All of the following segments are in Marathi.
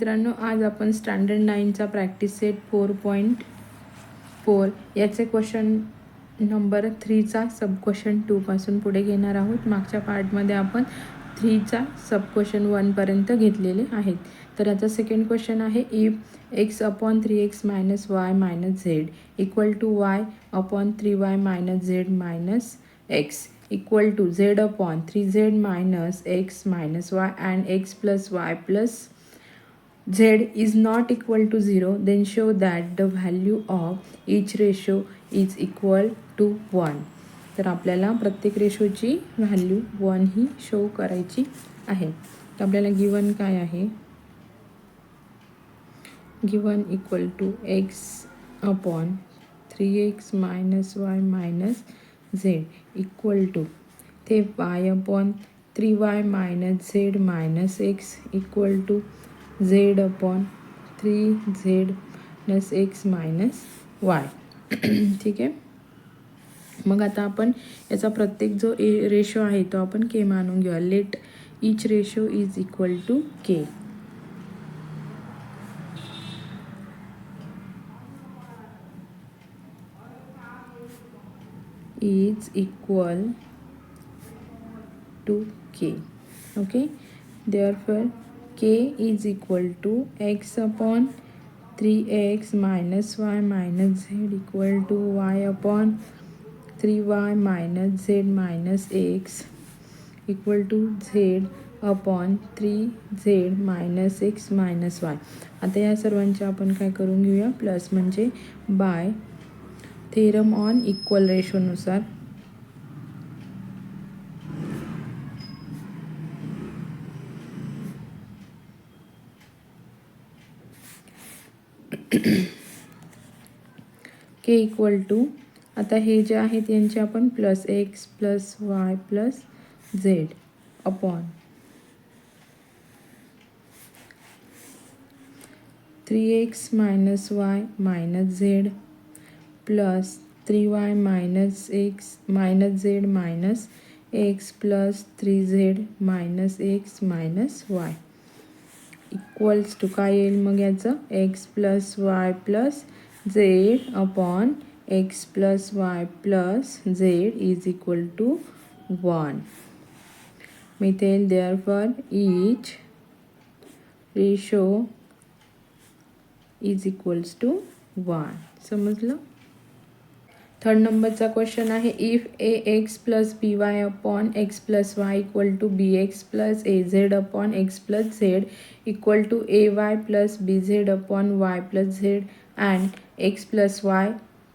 मित्रांनो आज आपण standard नाईनचा practice set four point four याचे क्वेश्चन नंबर थ्रीचा सब क्वेश्चन टूपासून पुढे घेणार आहोत. मागच्या पार्टमध्ये आपण थ्रीचा सब क्वेश्चन वनपर्यंत घेतलेले आहेत. तर याचा सेकंड क्वेश्चन आहे if x upon three x minus y minus z equal to y upon three y minus z minus x equal to z upon three z minus x minus y and x plus y plus z is not equal to 0 then show that the value of each ratio is equal to 1 तर आपल्याला प्रत्येक रेशोची व्हॅल्यू वन ही शो करायची आहे. तर आपल्याला गिवन काय आहे? Given equal to x upon three x minus y minus z equal to ते y upon three y minus z minus x equal to z upon three z plus x minus y. ठीक आहे? मग आता आपण याचा प्रत्येक जो ए रेशो आहे तो आपण के मानून घेऊया. Let each ratio is equal to k is equal to k okay therefore k is equal to x upon three x minus y minus z equal to y upon three y minus z minus x equal to z upon three z minus x minus y आता या सर्वांचे आपण काय करून घेऊया? प्लस म्हणजे बाय थेरम ऑन इक्वल रेशोनुसार के इक्वल टू आता हे जे आहेत यांचे आपण plus x plus y plus z upon three x minus y minus z plus three y minus x minus z minus x plus three z minus x minus y equals to काय येईल मग याचं? X plus y plus z upon x plus y plus z is equal to one methyl therefore each ratio is equals to one समजलं? थर्ड नंबरचा क्वेश्चन आहे if a x plus b y upon x plus y equal to b x plus a z upon x plus z equal to a y plus b z upon y plus z and x plus y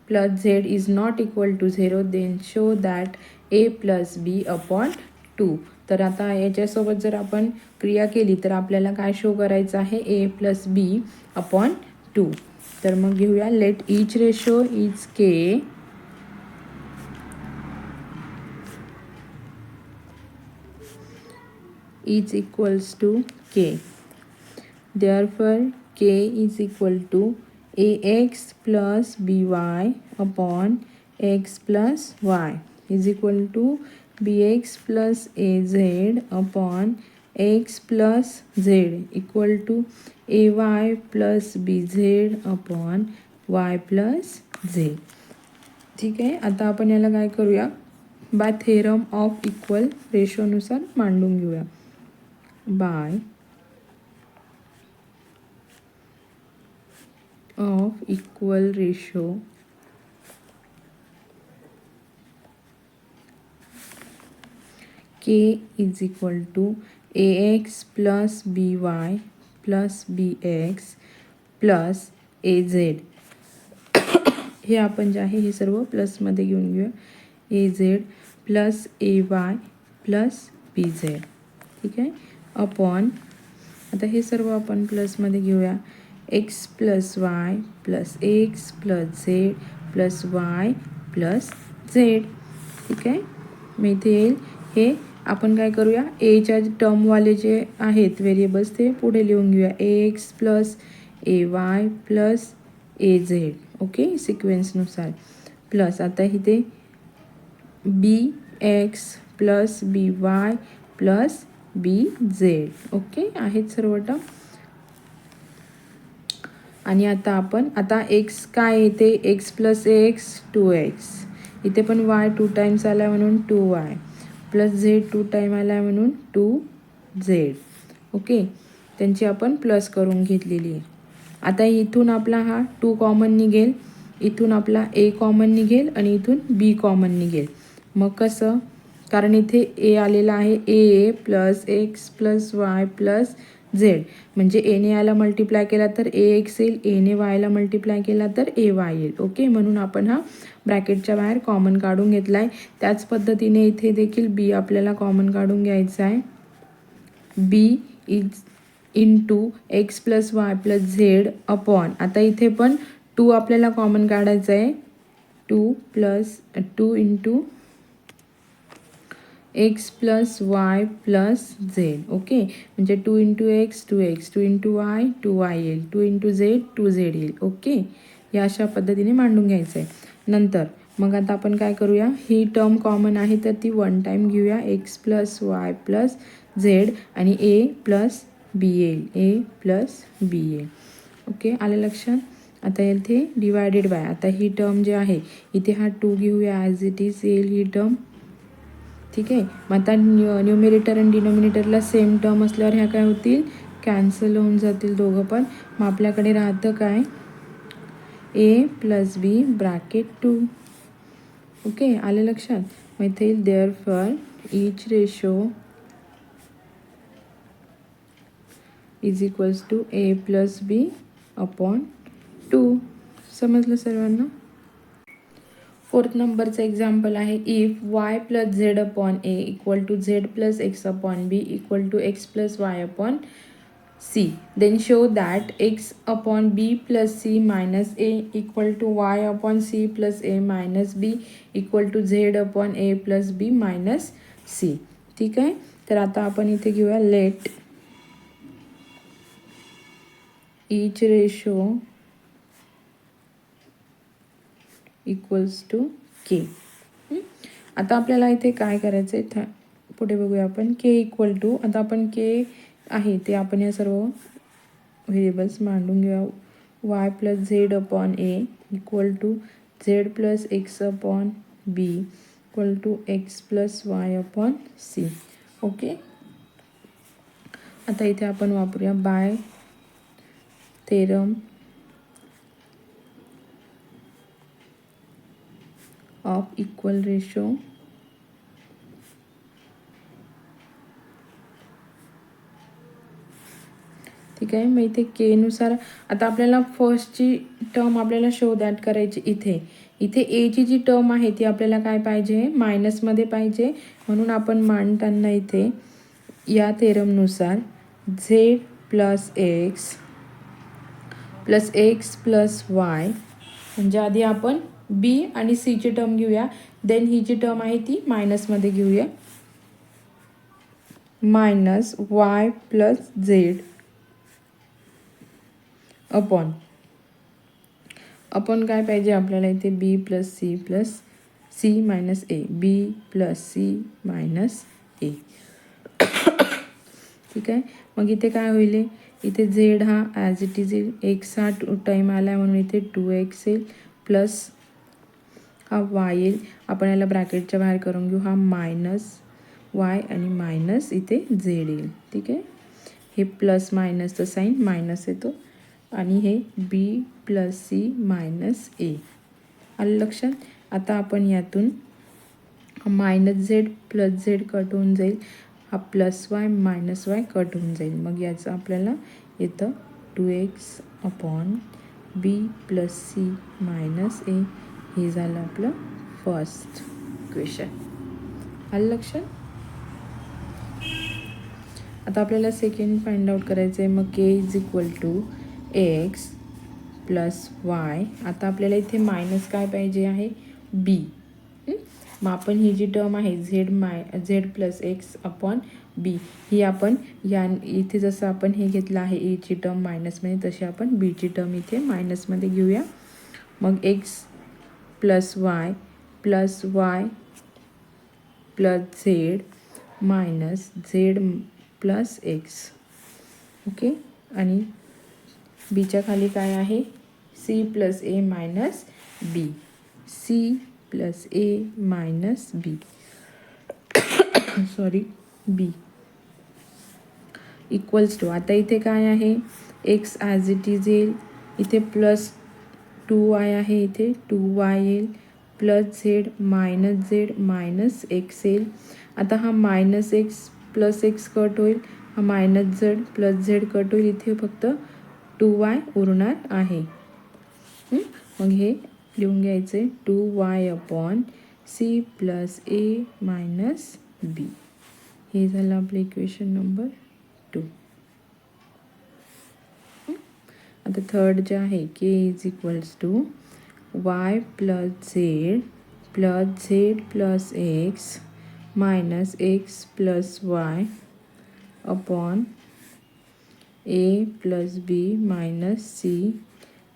plus z is not equal to zero then show that a plus b upon two तर आता याच्यासोबत जर आपण क्रिया केली तर आपल्याला काय शो करायचं आहे? A plus b upon two तर मग घेऊया. Let each ratio is k is equals to k therefore k is equal to ax plus by upon x plus y is equal to bx plus az upon x plus z equal to ay plus bz upon y plus z ठीक आहे आता आपण याला काय करूया बाय थेरम ऑफ इक्वल रेशोनुसार मांडून घेऊया by of equal ratio k is equal to ax plus by plus bx plus a z हे आपण जे आहे हे सर्व प्लसमध्ये घेऊन घेऊया. A z plus a y plus b z ठीक आहे? अपॉन. आता हे सर्व आपण प्लसमध्ये घेऊया. X plus y plus x plus z plus y plus z ठीक आहे? मग इथे येईल. हे आपण काय करूया? एच्या टर्मवाले जे आहेत व्हेरिएबल्स ते पुढे लिहून घेऊया. A x plus a y plus a z okay सिक्वेन्सनुसार plus आता इथे b x plus b y plus b z. Okay? आहेत सर्व टर्म? आणि आता आपण आता एक्स काय येते? X plus X two X इथे पण वाय टू टाईम्स आला म्हणून two Y plus Z two time आला म्हणून टू झेड ओके? त्यांची आपण प्लस करून घेतलेली आहे. आता इथून आपला हा टू कॉमन निघेल. इथून आपला ए कॉमन निघेल आणि इथून बी कॉमन निघेल. मग कसं? कारण इथे ए आलेला आहे A plus X plus Y plus Z म्हणजे एने आयला मल्टिप्लाय केला तर ए एक्स येईल एने वायला मल्टिप्लाय केला तर ए वाय येईल. ओके म्हणून आपण हा ब्रॅकेटच्या बाहेर कॉमन काढून घेतला आहे त्याच पद्धतीने इथे देखील बी आपल्याला कॉमन काढून घ्यायचं आहे. B is into X plus Y plus Z upon आता इथे पण टू आपल्याला कॉमन काढायचं आहे. Two plus two into X plus Y plus Z okay? म्हणजे two into X two X. Two into Y two Y येईल. Two into Z two Z येईल ओके? या अशा पद्धतीने मांडून घ्यायचं आहे नंतर मग आता आपण काय करूया? ही टर्म कॉमन आहे तर ती वन टाईम घेऊया. X plus Y plus Z आणि ए प्लस बी येईल. A plus B A okay? आलं लक्षात? आता येथे डिवायडेड बाय. आता ही टर्म जी आहे इथे हा टू घेऊया ॲज इट इज येईल ही टर्म. ठीक आहे? मग आता न्यू न्युमिरेटर आणि डिनोमिनेटरला सेम टर्म असल्यावर ह्या काय होतील? कॅन्सल होऊन जातील दोघं पण. मग आपल्याकडे राहतं काय? A plus B bracket two okay आले लक्षात? मग इथे येईल therefore each ratio is equals to A plus B upon two समजलं सर्वांना? फोर्थ नंबरचं एक्झाम्पल आहे if Y plus Z upon A equal to Z plus X upon B equal to X plus Y upon C then show that X upon B plus C minus A equal to Y upon C plus A minus B equal to Z upon A plus B minus C ठीक आहे? तर आता आपण इथे घेऊया let each ratio equals to K आता आपल्याला इथे काय करायचं आहे पुढे बघूया आपण. के इक्वल टू आता आपण के आहे ते आपण या सर्व व्हेरिएबल्स मांडून घेऊया Y plus Z upon A equal to Z plus X upon B equal to X plus Y upon C okay आता इथे आपण वापरूया by theorem of equal ratio. ठीक आहे मग इथे केनुसार आता आपल्याला फर्स्टची टर्म आपल्याला शो दॅट करायची इथे. इथे एची जी टर्म आहे ती आपल्याला काय पाहिजे? मायनसमध्ये पाहिजे. म्हणून आपण मांडताना इथे या थेरमनुसार Z plus X plus X plus Y म्हणजे आधी आपण बी आणि सीची टर्म घेऊया. देन ही जी टर्म आहे ती मायनसमध्ये घेऊया. Minus Y plus Z upon upon काय पाहिजे आपल्याला इथे? B plus C plus C minus A B plus C minus A ठीक आहे? मग इथे काय होईल? इथे झेड हा ॲज इट इज येईल एक्स हा टू टाईम आला आहे म्हणून इथे टू एक्स येईल प्लस हा वाय येईल. आपण याला ब्रॅकेटच्या बाहेर करून घेऊ. हा मायनस वाय आणि मायनस इथे झेड येईल. ठीक आहे? हे प्लस मायनसचं साईन मायनस येतो. आणि हे B plus C minus A आलं लक्षात? आता आपण यातून minus Z plus Z cut होऊन जाईल. हा plus Y minus Y cut होऊन जाईल. मग याचं आपल्याला येतं two X upon B plus C minus A हे झालं आपलं फर्स्ट क्वेश्चन आलं लक्षात? आता आपल्याला सेकंड फाइंड आउट करायचं आहे मग K is equal to X plus Y आता आपल्याला इथे मायनस काय पाहिजे आहे? बी मग आपण ही जी टर्म आहे झेड माय Z plus X upon B ही आपण या इथे जसं आपण हे घेतलं आहे एची टर्म मायनसमध्ये तशी आपण बीची टर्म इथे मायनसमध्ये घेऊया. मग X plus Y plus Y plus Z minus Z plus X. Okay? आणि बीच्या खाली काय आहे? C plus A minus B. C plus A minus B. Sorry B. Equals to. आता इथे काय आहे? एक्स ॲज इट इज येईल. इथे प्लस टू वाय आहे इथे. टू वाय येईल. Plus Z minus Z minus X येईल. आता हा minus X plus X cut होईल. हा minus Z plus Z cut होईल. इथे फक्त टू वाय उरणार आहे. मग हे लिहून घ्यायचे. Two Y upon C plus A minus B. हे झालं आपलं इक्वेशन नंबर टू. आता थर्ड जे आहे K is equals to Y plus Z plus Z plus X minus X plus Y upon A plus B minus C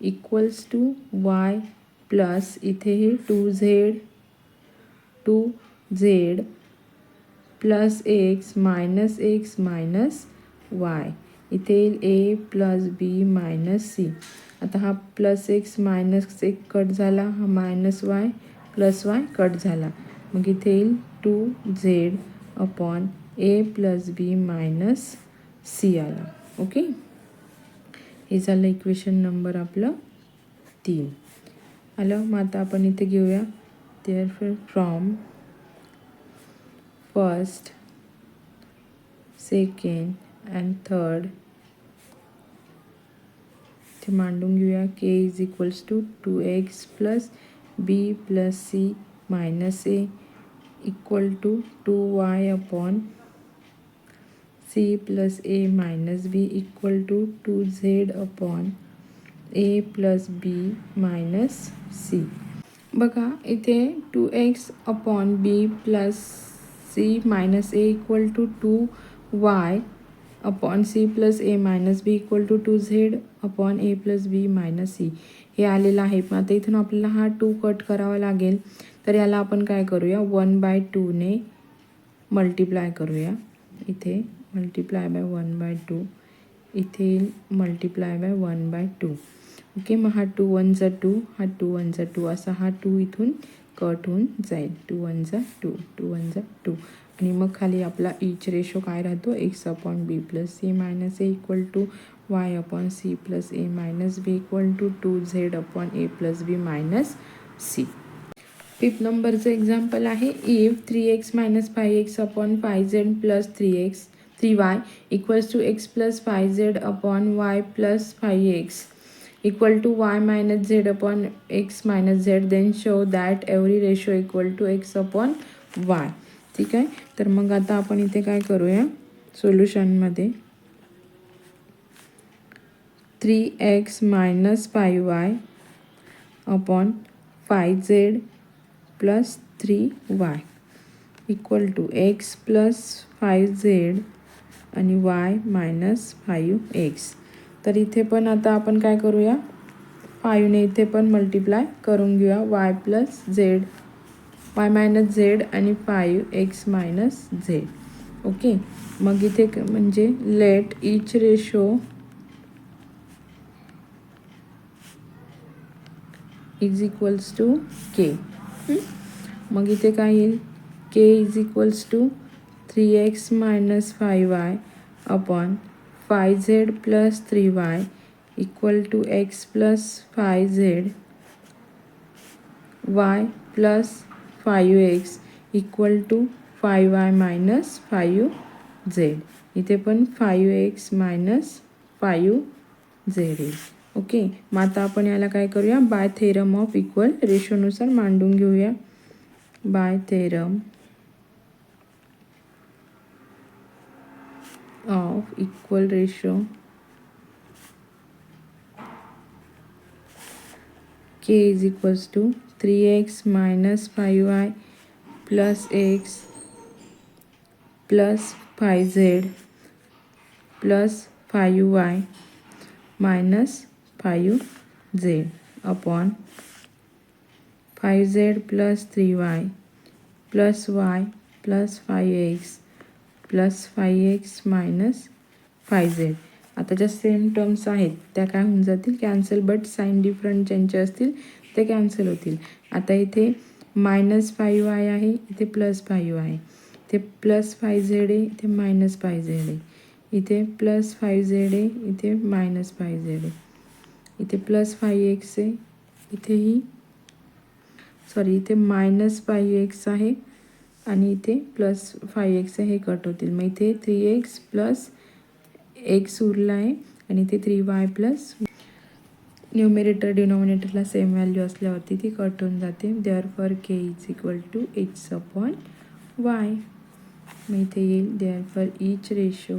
equals to Y plus इथे हे two Z two Z plus X minus X minus Y इथे येईल A plus B minus C आता हा प्लस एक्स मायनस एक कट झाला हा minus Y plus Y cut झाला. मग इथे येईल two Z upon A plus B minus C आला. ओके हे झालं इक्वेशन नंबर आपलं तीन. आलं? मग आता आपण इथे घेऊया. Therefore first second and third ते मांडून घेऊया. K is equals to two X plus B plus C minus A equal to two Y upon C plus A minus B equal to two Z upon A plus B minus C बघा इथे two X upon B plus C minus A equal to two Y upon C plus A minus B equal to two Z upon A plus B minus C. हे आलेलं आहे. पण आता इथून आपल्याला हा टू कट करावा लागेल. तर याला आपण काय करूया? वन बाय टूने मल्टिप्लाय करूया. इथे multiply by one by two. इथे multiply by one by two. Okay मग हा टू वन जा टू हा टू वन जा टू असा हा टू इथून कट होऊन जाईल. टू वन जा टू टू वन जा टू. आणि मग खाली आपला इच रेशो काय राहतो? X upon B plus C minus A equal to Y upon C plus A minus B equal to two Z upon A plus B minus C fifth नंबरचं एक्झाम्पल आहे. If three X minus five X upon five Z plus three X three Y equals to X plus five Z upon Y plus five X equal to Y minus Z upon X minus Z then show that every ratio equal to X upon Y ठीक आहे? तर मग आता आपण इथे काय करूया? सोल्युशनमध्ये three X minus five Y upon five Z plus three Y equal to X plus five Z आणि वाय मायनस फाईव्ह एक्स तर इथे पण आता आपण काय करूया? फाईव्हने इथे पण मल्टिप्लाय करून घेऊया. Y plus Z Y minus Z आणि five X minus Z okay मग इथे म्हणजे let each ratio is equals to K मग इथे काय येईल? K is equals to three X minus five Y upon five Z plus three Y equal to X plus five Z Y plus five X equal to five Y minus five Z इथे पण five X minus five Z येईल. ओके मग आता आपण याला काय करूया? बाय थेरम ऑफ इक्वल रेशोनुसार मांडून घेऊया. By theorem of equal ratio three X minus five Y plus X plus five Z plus five Y minus five Z upon five Z plus three Y plus Y plus five X plus five X minus five Z आता ज्या सेम टर्म्स आहेत त्या काय होऊन जातील? कॅन्सल बट साईन डिफरंट ज्यांचे असतील ते कॅन्सल होतील. आता इथे मायनस फाईव्ह आय आहे इथे प्लस फाईव्ह आहे इथे प्लस फाय झेड आहे इथे मायनस फाय झेड आहे. इथे प्लस फाय झेड आहे इथे मायनस फाय झेड आहे. इथे प्लस फाय एक्स आहे इथेही सॉरी इथे मायनस फाय एक्स आहे आणि इथे प्लस फाय एक्स हे कट होतील. मग इथे थ्री एक्स प्लस एक्स उरला आहे आणि इथे थ्री वाय प्लस न्यूमिरेटर डिनॉमिनेटरला सेम व्हॅल्यू असल्यावरती ती कट होऊन जाते. Therefore K is equal to H upon Y मग इथे येईल. Therefore each ratio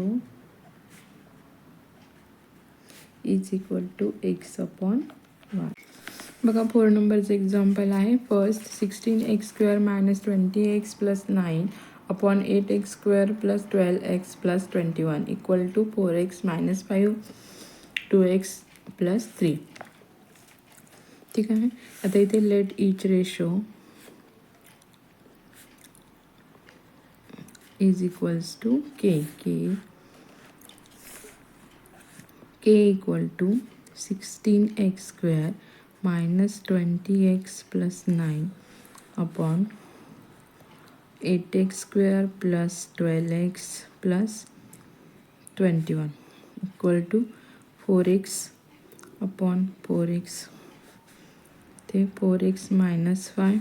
is equal to X upon Y बघा फोर नंबरचं एक्झाम्पल आहे. First sixteen X square minus twenty X plus nine upon eight X square plus twelve X plus twenty one equal to four X minus five two X plus three ठीक आहे. आता इथे let each ratio is equals to K K K equal to sixteen X square minus twenty X plus nine upon eight X square plus twelve X plus twenty one equal to four X upon four X ते फोर एक्स मायनस फाय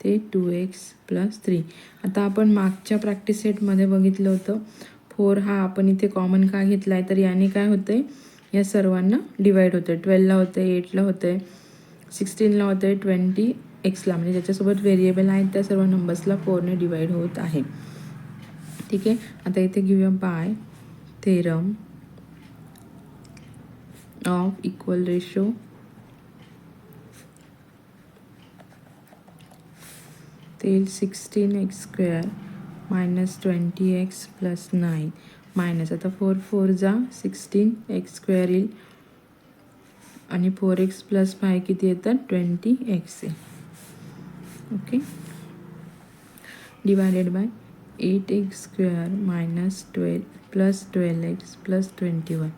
ते टू एक्स प्लस थ्री आता आपण मागच्या प्रॅक्टिस सेटमध्ये बघितलं होतं. फोर हा आपण इथे कॉमन का घेतला आहे तर याने काय होतं आहे या सर्वांना डिवाईड होतं आहे ट्वेल्वला होतं आहे एटला होतं आहे सिक्स्टीनला होतं आहे ट्वेंटी एक्सला म्हणजे ज्याच्यासोबत व्हेरिएबल आहेत. त्या सर्व नंबर्सला फोरने डिवाईड होत आहे. ठीक आहे? आता इथे घेऊया by theorem of equal ratio तेल sixteen X square minus twenty X plus nine minus आता फोर फोर जा. सिक्स्टीन एक्स स्क्वेअर येईल. आणि फोर एक्स प्लस फाय किती येतात ट्वेंटी एक्स येईल. Okay divided by eight X square minus twelve plus twelve X plus twenty one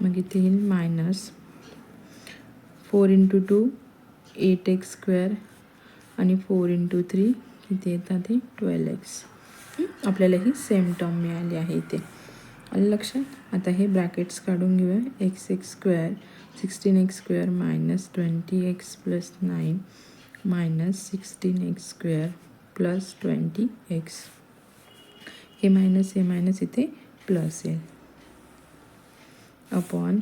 मग इथे येईल minus four into two eight X square आणि फोर इंटू थ्री इथे येतात हे ट्वेल्व एक्स आपल्याला ही सेम टर्म मिळाली आहे इथे. आलं लक्षात? आता हे ब्रॅकेट्स काढून घेऊया. X x square sixteen x square minus twenty x plus nine minus sixteen x square plus twenty x हे मायनस हे मायनस इथे प्लस येईल. Upon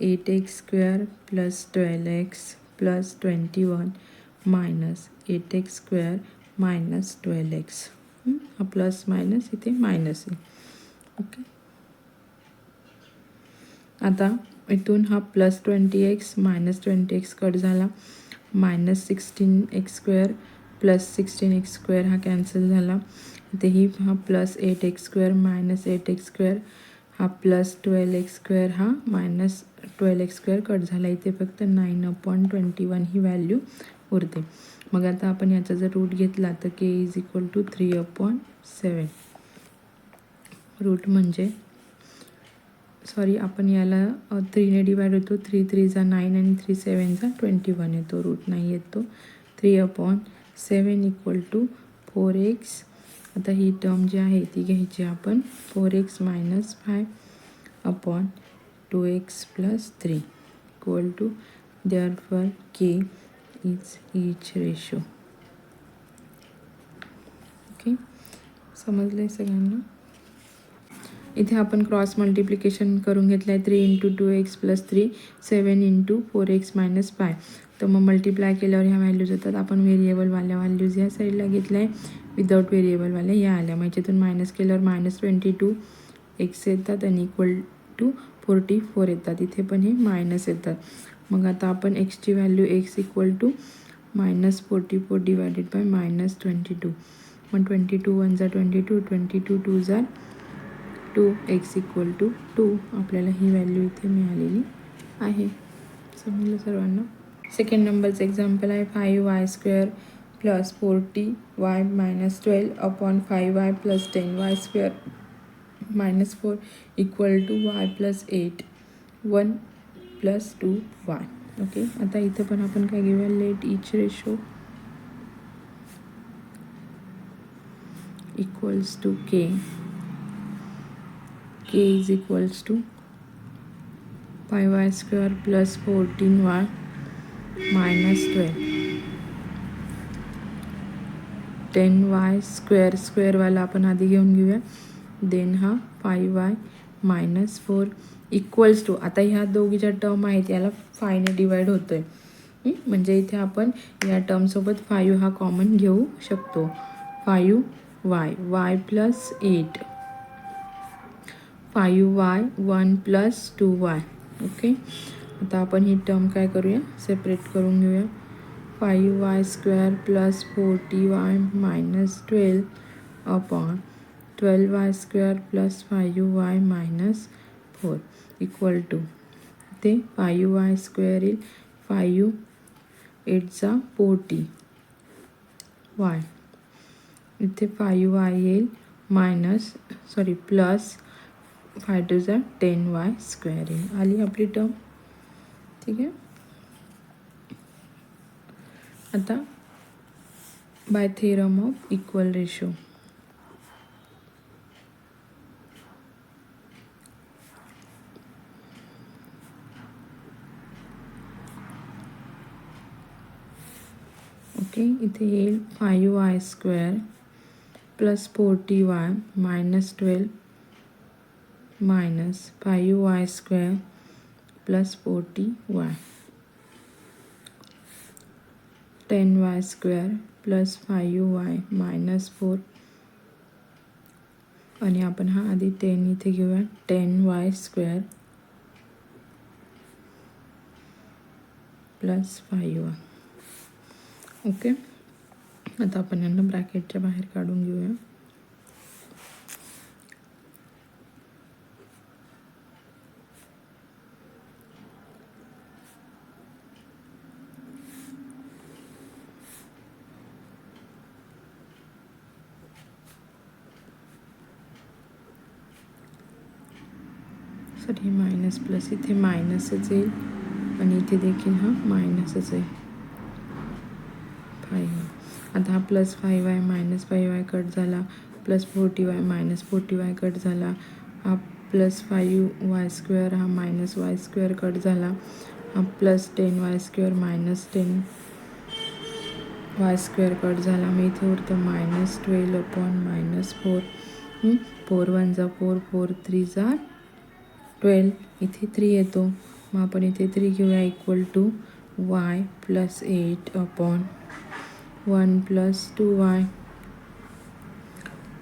eight x square plus twelve x plus twenty one minus eight x square minus twelve x हा प्लस मायनस इथे मायनस आहे. ओके आता इथून हा plus twenty x minus twenty x cut झाला. Minus sixteen x square plus sixteen x square हा कॅन्सल झाला. इथेही हा plus eight x square minus eight x square हा प्लस ट्वेल्व एक्स स्क्वेअर हा minus twelve x square cut झाला. इथे फक्त नाईन अपॉईंट ट्वेंटी वन ही व्हॅल्यू उरते मग आता आपण याचा जर रूट घेतला तर k is equal to three upon seven root म्हणजे सॉरी आपण याला थ्रीने डिवाइड होतो. थ्री थ्रीचा नाईन आणि थ्री सेवनचा ट्वेंटी वन येतो. रूट नाही येतो three upon seven equal to four x आता ही टर्म जी आहे ती घ्यायची आपण. Four x minus five upon two x plus three equal to therefore k is each ratio okay समजलं आहे सगळ्यांना? इथे आपण क्रॉस मल्टिप्लिकेशन करून घेतलं आहे three into two x plus three seven into four x minus five तर मग मल्टिप्लाय केल्यावर ह्या व्हॅल्यूज येतात. आपण व्हेरिएबलवाल्या व्हॅल्यूज ह्या साईडला घेतल्या. आहे विदाऊट व्हेरिएबलवाल्या ह्या आल्या. मग याच्यातून मायनस केल्यावर मायनस ट्वेंटी टू एक्स येतात. आणि इक्वल टू फोर्टी फोर येतात. इथे पण हे मायनस येतात. मग आता आपण एक्सची value x equal to minus forty four divided by minus twenty two मग ट्वेंटी टू वन जा twenty two twenty two two जा two x equal to two आपल्याला ही व्हॅल्यू इथे मिळालेली आहे. समजलं सर्वांना? सेकंड नंबरचं एक्झाम्पल आहे five y square plus forty y minus twelve upon five y plus ten y square minus four equal to y plus eight one plus two y okay आता इथं पण आपण काय घेऊया? Let each ratio equals to k k is equals to five y square plus fourteen y minus twelve ten y square स्क्वेअरवाला आपण आधी घेऊन घेऊया. देन हा five y minus four equals to आता ह्या दोघीच्या टर्म आहेत याला फायने डिवाइड होतो आहे म्हणजे इथे आपण या टर्मसोबत फायू हा कॉमन घेऊ शकतो. Five y y plus eight five y one plus two y okay आता आपण ही टर्म काय करूया? सेपरेट करून घेऊया. Five y square plus forty y minus twelve upon twelve y square plus five y minus four equal to ते फायू वाय स्क्वेअर येईल फायू एटचा फोर्टी वाय इथे फायू वाय येईल minus sorry plus five two झा टेन वाय स्क्वेअर येईल आली आपली टर्म ठीक आहे? आता by theorem of equal ratio okay इथे येईल five y square plus forty y minus twelve minus five y square plus forty y. Ten y square plus five y minus four. आणि आपण हा आधी टेन इथे घेऊया. Ten y square plus five y. Okay? आता आपण यांना ब्रॅकेटच्या बाहेर काढून घेऊया. सॉरी मायनस प्लस इथे मायनसच येईल. आणि इथे देखील हा मायनसच आहे फाईव्ह आता हा plus five y minus five y cut झाला. Plus forty y minus forty y cut झाला. हा प्लस फाईव्ह वाय स्क्वेअर हा मायनस वाय स्क्वेअर कट झाला. हा plus ten y square minus ten y square cut झाला. मी इथे उरतं minus twelve upon minus four four one जा फोर फोर थ्री जा ट्वेल्व इथे थ्री येतो. मग आपण इथे थ्री घेऊया equal to y plus eight upon one plus two y.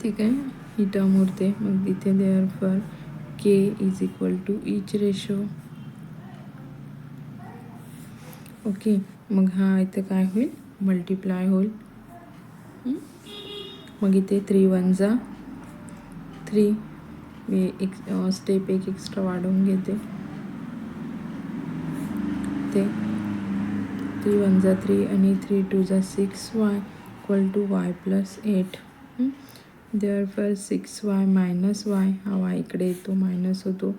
ठीक आहे. ही टर्म उरते. मग इथे therefore k is equal to each ratio okay मग हा इथं काय होईल? मल्टिप्लाय होईल. मग इथे थ्री वन जा. थ्री मी एक स्टेप एक एक्स्ट्रा वाढवून घेते. ते. थ्री वन जा थ्री आणि थ्री टू जा six y equal to y plus eight. Therefore six y minus y हा वाय इकडे येतो मायनस होतो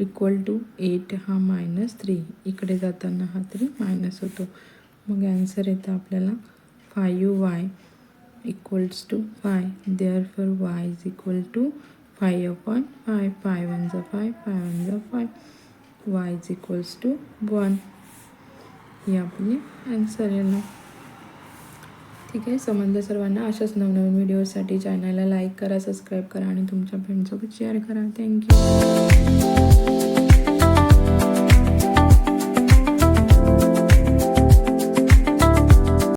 इक्वल टू एट हा मायनस थ्री इकडे जाताना हा थ्री मायनस होतो. मग ॲन्सर येतं आपल्याला five y equals to five therefore y is equal to five upon five five one जा फाय फाय वन जा five y is equals to one ही आपली ॲन्सर येणार ठीक आहे समजलं सर्वांना. अशाच नवनवीन व्हिडिओसाठी चॅनलला लाईक करा सबस्क्राईब करा आणि तुमच्या फ्रेंडसोबत शेअर करा. थँक्यू